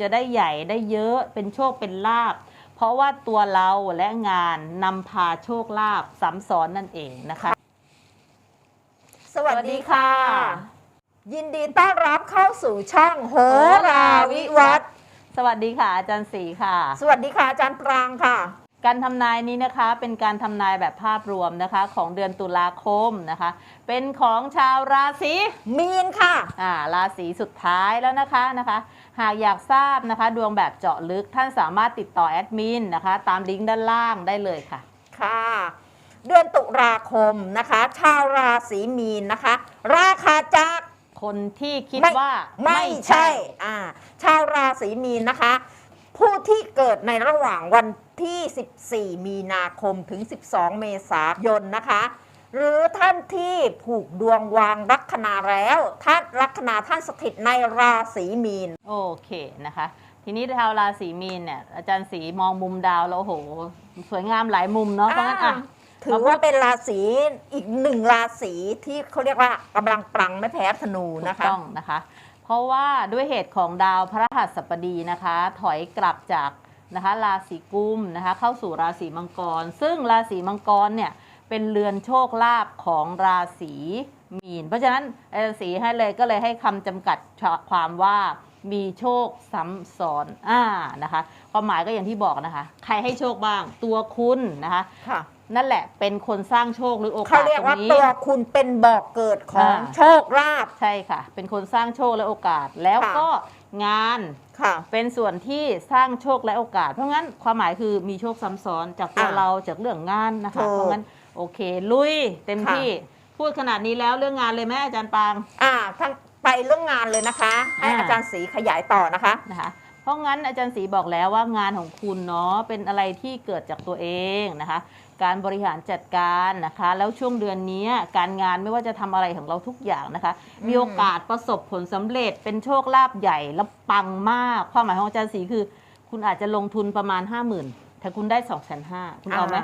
จะได้ใหญ่ได้เยอะเป็นโชคเป็นลาบ เพราะว่าตัวเราและงานนำพาโชคลาภซ้ำซ้อนนั่นเองนะคะสวัสดีค่ะสวัสดีค่ะ ยินดีต้อนรับเข้าสู่ช่องโหราวิวัฒน์สวัสดีค่ะอาจารย์ศรีค่ะ สวัสดีค่ะอาจารย์ปรางค่ะ การทำนายนี้นะคะเป็นการทำนายแบบภาพรวมนะคะของเดือนตุลาคมนะคะ เป็นของชาวราศีมีนค่ะ อ่าราศีสุดท้ายแล้วนะคะนะคะ หากอยากทราบนะคะดวงแบบเจาะลึกท่านสามารถติดต่อแอดมินนะคะ ตามลิงก์ด้านล่างได้เลยค่ะ ค่ะ เดือนตุลาคมนะคะ ชาวราศีมีนนะคะ ราคาจากคนที่คิดไม่ว่าไม่ใช่อ่าชาวราศีมีนนะคะ ผู้ที่เกิดในระหว่างวัน ที่ 14 มีนาคมถึง 12 เมษายนนะคะ หรือท่านที่ผูกดวงวางลัคนาแล้ว ท่านลัคนาท่านสถิตในราศีมีน โอเคนะคะ ทีนี้ชาวราศีมีนเนี่ยอาจารย์ศรีมองมุมดาวแล้วโอ้โห สวยงามหลายมุมเนาะเพราะงั้นอะ ถือว่าเป็นราศีอีกหนึ่งราศีที่เขาเรียกว่ากำลังปรังไม่แพ้ธนูถูนะกคะ ต้องนะคะ เพราะว่าด้วยเหตุของดาวพระรหัสบดีนะคะ ถอยกลับจาก นะคะราศีกุมนะคะเข้าสู่ราศีมังกร ซึ่งราศีมังกรเนี่ยเป็นเรือนโชคลาภของราศีมีน เพราะฉะนั้นอาจารย์ศรีให้เลยก็เลยให้คำจำกัดความว่ามีโชคซ้ำซ้อนอ่านะคะความหมายก็อย่างที่บอกนะคะ ใครให้โชคบ้างตัวคุณนะคะค่ะนั่นแหละเป็นคนสร้างโชคหรือโอกาสเขาเรียกว่าตรงนี้ตัวคุณเป็นบอกเกิดของอ่าโชคลาภใช่ค่ะ เป็นคนสร้างโชคและโอกาส แล้วค่ะก็ งานค่ะ เป็นส่วนที่สร้างโชคและโอกาส เพราะงั้นความหมายคือมีโชคซ้ำซ้อนจากตัวอ่าเราจากเรื่องงานนะคะ ถูกเพราะงั้นโอเค ลุยเต็มค่ะ ที่พูดขนาดนี้แล้วเรื่องงานเลยแม่อาจารย์ปาง อ่าทั้งไปเรื่องงานเลยนะคะ ให้อ่า อาจารย์ศรีขยายต่อนะคะ นะคะ เพราะงั้นอาจารย์ศรีบอกแล้วว่างานของคุณเนาะเป็นอะไรที่เกิดจากตัวเองนะคะ การบริหารจัดการนะคะ แล้วช่วงเดือนนี้การงานไม่ว่าจะทำอะไรของเราทุกอย่างนะคะ มีโอกาสประสบผลสำเร็จเป็นโชคลาภใหญ่แล้วปังมาก ความหมายของอาจารย์ศรีคือ คุณอาจจะลงทุนประมาณ 5 0,000แต่คุณได้2 5 0 0 0คุณเอาไหม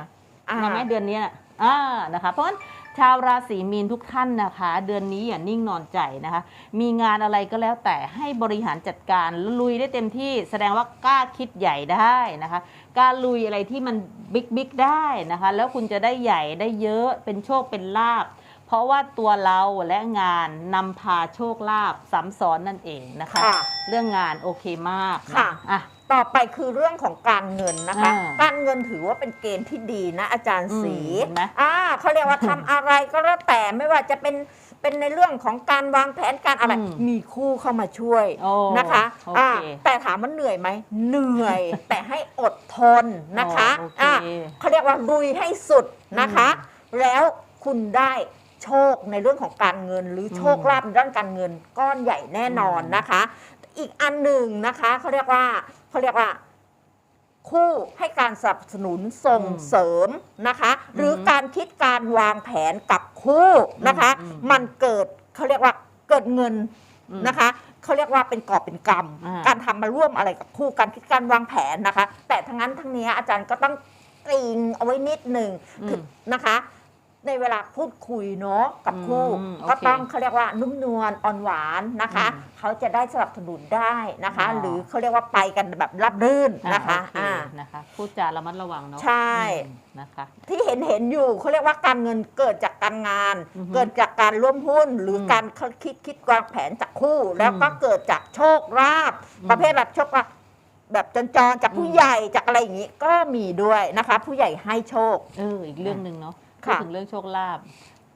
อ่าเอาไหมเดือนนี้น่ะอ่านะคะ เพราะฉะนั้น ชาวราศีมีนทุกท่านนะคะ เดือนนี้อย่านิ่งนอนใจนะคะ มีงานอะไรก็แล้วแต่ให้บริหารจัดการแล้วลุยได้เต็มที่แสดงว่ากล้าคิดใหญ่ได้นะคะกล้าลุยอะไรที่มันบิ๊กบิ๊กได้นะคะ แล้วคุณจะได้ใหญ่ได้เยอะเป็นโชคเป็นลาบเพราะว่าตัวเราและงานนำพาโชคลาภซ้ำซ้อนนั่นเองนะคะค่ะเรื่องงานโอเคมากนค่ะอะ ต่อไปคือเรื่องของการเงินนะคะ อ่าการเงินถือว่าเป็นเกณฑ์ที่ดีนะ อาจารย์ศรีอืมเห็นไหม อ่าเขาเรียกว่าทำอะไรก็แล้วแต่ไม่ว่าจะเป็นเป็นในเรื่องของการวางแผนการอะไรอืมมีคู่เข้ามาช่วยโอ้นะคะโออ่าเคแต่ถามว่าเหนื่อยไหมเหนื่อย แต่ให้อดทนนะคะโอเค อ่า เขาเรียกว่าลุยให้สุดนะคะ แล้วคุณได้โชคในเรื่องของการเงิน หรือโชคลาภในด้านการเงินก้อนใหญ่แน่นอนนะคะ อีกอันหนึ่งนะคะเขาเรียกว่าเขาเรียกว่า คู่ให้การสนับสนุนส่งอืมเสริมนะคะ หรืออมการคิดการวางแผนกับคู่นะคะอืมอืมมันเกิดเขาเรียกว่าเกิดเงินอืมนะคะเขาเรียกว่าเป็นกอบเป็นกรรมอ่าการทำมาร่วมอะไรกับคู่การคิดการวางแผนนะคะ แต่ทั้งนั้นทั้งนี้อาจารย์ก็ต้องกริงเอาไว้นิดหนึ่งคือนะคะ ในเวลาพูดคุยเนาะกับคู่อืมโอเคก็ต้องเขาเรียกว่านุ่มนวลอ่อนหวานนะคะ อืมเขาจะได้สนับสนุนได้นะคะ อ๋อ หรือเขาเรียกว่าไปกันแบบรับรื่นอ่นะคะโอเคอ่า นะคะพูดจาระมัดระวังเนาะใช่ อืมนะคะ ที่เห็นเห็นอยู่เขาเรียกว่าการเงินเกิดจากการงาน อือฮึเกิดจากการร่วมหุ้น หรืออมการคิดคิดวางแผนจากคู่ แล้วก็เกิดจากโชคลาภอืมประเภทแบบโชคลาภแบบจรๆจากผู้อืม ใหญ่จากอะไรอย่างนี้ก็มีด้วยนะคะ ผู้ใหญ่ให้โชค เอออีกเรื่องหนึ่งเนาะ พูดค่ะถึงเรื่องโชคลาภ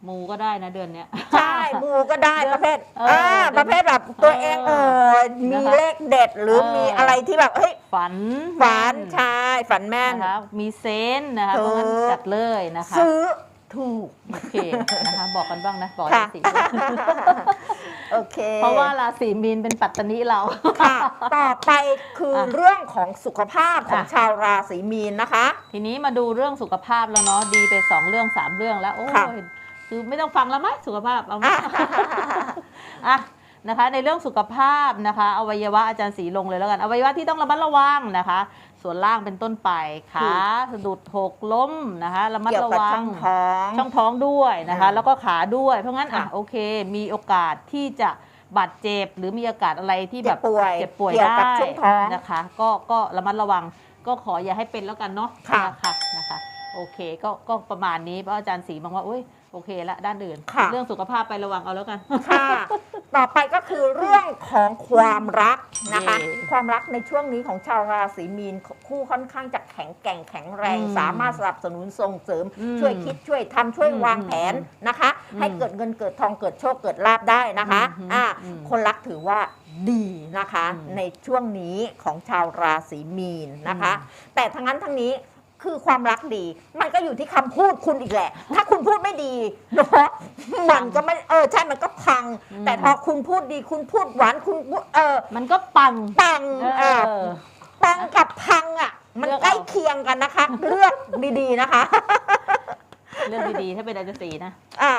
มูก็ได้นะเดือนเนี้ย ใช่มูก็ได้เดือนประเภทเอออ่อ่าประเภทแบบตัวเองเออมีนะคะเลขเด็ดหรือเออ มีอะไรที่แบบเฮ้ยฝันฝันแม่ใช่ฝันแม่น นะคะมีเซนส์นะคะถูเพกราะงั้นจัดเลยนะคะ ซื้อ ถูกโอเคนะคะ บอกกันบ้างนะบอกค่ะราศีโอเค เพราะว่าราศีมีนเป็นปัตตานีเราค่ะ ต่อไปคืออะเรื่องของสุขภาพของอะชาวราศีมีนนะคะ ทีนี้มาดูเรื่องสุขภาพแล้วเนาะดีไปสองเรื่องสามเรื่องแล้ว โอ้ยค่ะคือไม่ต้องฟังแล้วไหมสุขภาพเอาไหมอะ นะคะในเรื่องสุขภาพนะคะอวัยวะอาจารย์สีลงเลยแล้วกันอวัยวะที่ต้องระมัดระวังนะคะ ส่วนล่างเป็นต้นไปขาสะดุดหกล้มนะคะระมัดเกี่ยวระกับวัช่งองท้องช่องท้องด้วยนะคะอ่าแล้วก็ขาด้วยเพราะงั้นอะค่ะโอเค มีโอกาสที่จะบาดเจ็บหรือมีอาการอะไรที่แบบเจ็บป่วยเจ็บป่วยเกี่ยวได้กับช่วงท้องนะคะ ก็ก็ระมัดระวังก็ขออย่าให้เป็นแล้วกันเนาะค่ะนะคะนะคะโอเคก็ก็ประมาณนี้เพราะอาจารย์ศรีบอกว่าอุ้ยโอเคละด้านอื่นค่ะเรื่องสุขภาพไประวังเอาแล้วกัน ค่ะ ต่อไปก็ คือเรื่องของความรักนะคะเย่ความรักในช่วงนี้ของชาวราศีมีนคู่ค่อนข้างจะแข็งแกร่งแข็งแรงอืมสามารถสนับสนุนส่งเสริมอืมช่วยคิดช่วยทำช่วยอืมวางแผนนะคะอืมให้เกิดเงินเกิดทองเกิดโชคเกิดลาบได้นะคะอืมอ่าอืมคนรักถือว่าดีนะคะอืมในช่วงนี้ของชาวราศีมีนนะคะ แต่ทั้งนั้นทั้งนี้ คือความรักดี มันก็อยู่ที่คำพูดคุณอีกแหละ ถ้าคุณพูดไม่ดีเนาะมันก็ไม่เออใช่มันก็พัง อืม แต่พอคุณพูดดีคุณพูดหวานคุณพูดเออมันก็ปัง ปังเอเอออ ปังกับพังอะ มันเลือกเอา ใกล้เคียงกันนะคะ เลือกดีๆนะคะ เรื่องดีๆ ถ้าเป็นอาจารย์ศรีนะอ่า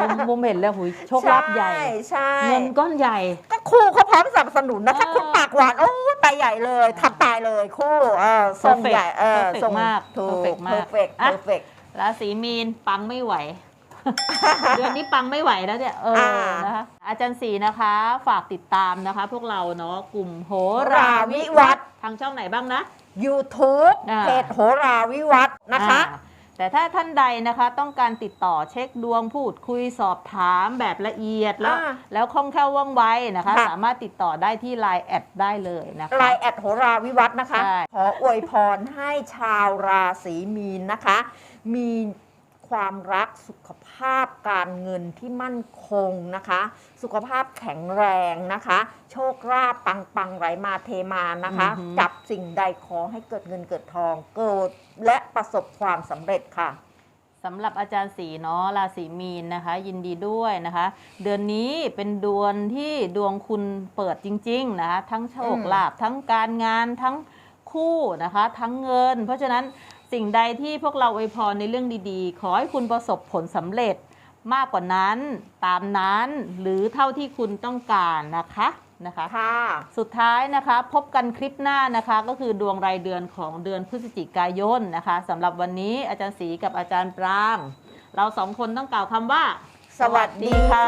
มุมมุมเห็นแล้วหุยโชคลาภใหญ่ใช่ เงินก้อนใหญ่ก็ คู่เขาพร้อมสนับสนุนนะถ้าเออคุณปากหวานโอ้ยไปใหญ่เลยทำตายเลยคู่เออส่ง Perfect ใหญ่เออ Perfect ส่งมากถูก Perfect มาก perfect อะ perfect ราศีมีนปังไม่ไหว เดือนนี้ปังไม่ไหวแล้วเนี่ยเอออ่านะคะอาจารย์ศรีนะคะ ฝากติดตามนะคะ พวกเราเนาะกลุ่มโหราราวิวิวัวัฒฒน์น์ทางช่องไหนบ้างนะ YouTube อ่าเพจโหราวิวัฒน์นะคะอ่า แต่ถ้าท่านใดนะคะต้องการติดต่อเช็คดวงพูดคุยสอบถามแบบละเอียดแล้ว อ่าแล้วคล่องแคล่วว่องไวนะคะ ค่ะ สามารถติดต่อได้ที่ Line แอดได้เลยนะคะไลน์แอดโหราวิวัฒน์นะคะ ใช่ ขออวยพรให้ชาวราศีมีนนะคะ มี ความรักสุขภาพการเงินที่มั่นคงนะคะ สุขภาพแข็งแรงนะคะ โชคลาภปังปังๆไหลมาเทมานะคะ อือหือ จับสิ่งใดขอให้เกิดเงินเกิดทองเกิดและประสบความสำเร็จค่ะ สำหรับอาจารย์สีเนาะราศีมีนนะคะ ยินดีด้วยนะคะ เดือนนี้เป็นดวงที่ดวงคุณเปิดจริง ๆ นะคะ ทั้งโชคอืม ลาภทั้งการงานทั้งคู่นะคะ ทั้งเงิน เพราะฉะนั้น สิ่งใดที่พวกเราอวยพรในเรื่องดีๆ ขอให้คุณประสบผลสำเร็จมากกว่านั้นตามนั้นหรือเท่าที่คุณต้องการนะคะนะคะค่ะสุดท้ายนะคะ พบกันคลิปหน้านะคะ ก็คือดวงรายเดือนของเดือนพฤศจิกายนนะคะสำหรับวันนี้อาจารย์ศรีกับอาจารย์ปราง เราสองคนต้องกล่าวคำว่า สวัสดีค่ะ